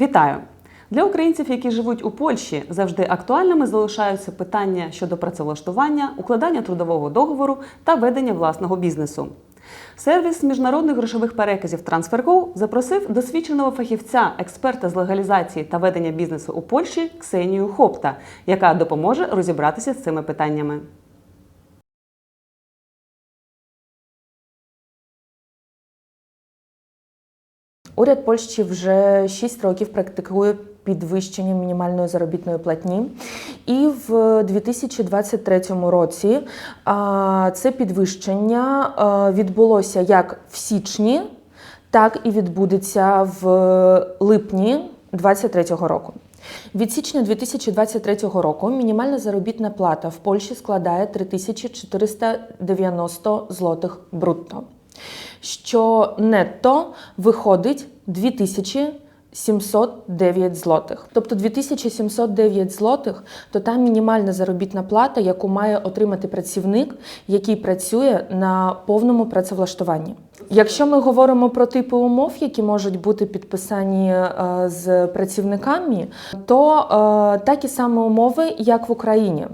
Вітаю! Для українців, які живуть у Польщі, завжди актуальними залишаються питання щодо працевлаштування, укладання трудового договору та ведення власного бізнесу. Сервіс міжнародних грошових переказів TransferGo запросив досвідченого фахівця, експерта з легалізації та ведення бізнесу у Польщі Ксенію Хопта, яка допоможе розібратися з цими питаннями. Уряд Польщі вже 6 років практикує підвищення мінімальної заробітної платні, і в 2023 році це підвищення відбулося як в січні, так і відбудеться в липні 2023 року. Від січня 2023 року мінімальна заробітна плата в Польщі складає 3490 злотих брутто, що нетто виходить 2709 злотих. Тобто 2709 злотих то та мінімальна заробітна плата, яку має отримати працівник, який працює на повному працевлаштуванні. Якщо ми говоримо про типи умов, які можуть бути підписані е, з працівниками, то е, такі самі умови, як в Україні.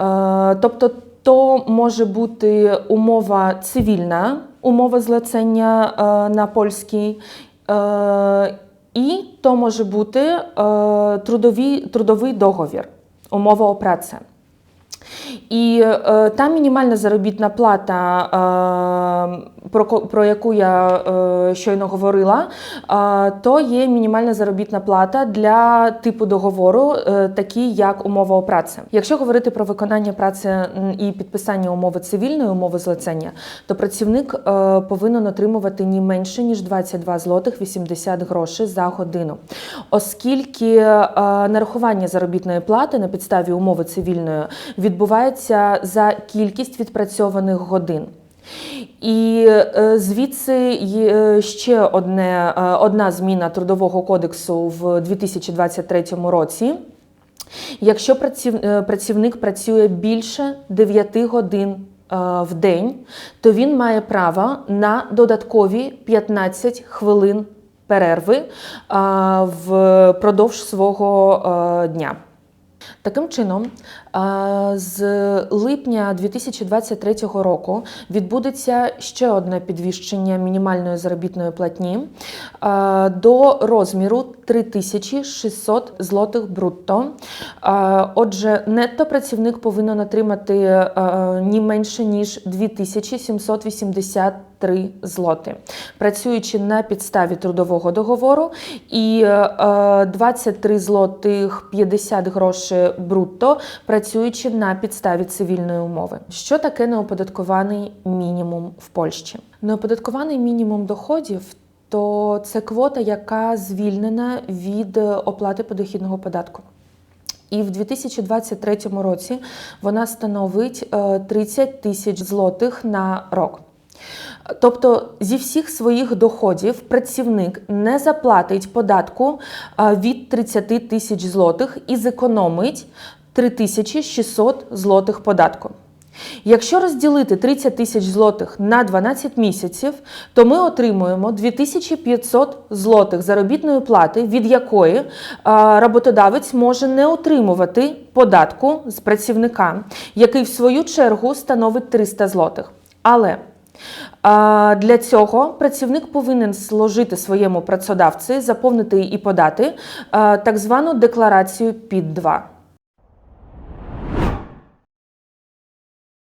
Е, Тобто, то може бути умова цивільна, умова злецення е, на польській, е, і то може бути е, трудові, трудовий договір, умова о праці. І е, та мінімальна заробітна плата, е, про, про яку я е, щойно говорила, е, то є мінімальна заробітна плата для типу договору, е, такий як умова о праці. Якщо говорити про виконання праці і підписання умови цивільної умови злицення, то працівник е, повинен отримувати не менше ніж 22 злотих 80 грошей за годину, оскільки е, нарахування заробітної плати на підставі умови цивільної відбувається за кількість відпрацьованих годин. І е, звідси е, ще одне, е, одна зміна трудового кодексу в 2023 році. Якщо праців, працівник працює більше 9 годин в день, то він має право на додаткові 15 хвилин перерви впродовж свого дня. Таким чином, е, з липня 2023 року відбудеться ще одне підвищення мінімальної заробітної платні е, до розміру 3600 злотих брутто. Е, Отже, нетто працівник повинен отримати не менше ніж 2783 злоти, працюючи на підставі трудового договору, і е, 23 злотих 50 грошей брутто, працюючи на підставі цивільної умови. Що таке неоподаткований мінімум в Польщі? Неоподаткований мінімум доходів. То це квота, яка звільнена від е, оплати подохідного податку. І в 2023 році вона становить е, 30 тисяч злотих на рок. Тобто зі всіх своїх доходів працівник не заплатить податку від 30 тисяч злотих і зекономить 3600 злотих податку. Якщо розділити 30 тисяч злотих на 12 місяців, то ми отримуємо 2500 злотих заробітної плати, від якої роботодавець може не отримувати податку з працівника, який в свою чергу становить 300 злотих. Але Для цього працівник повинен сложити своєму працедавці, заповнити і подати так звану декларацію під 2.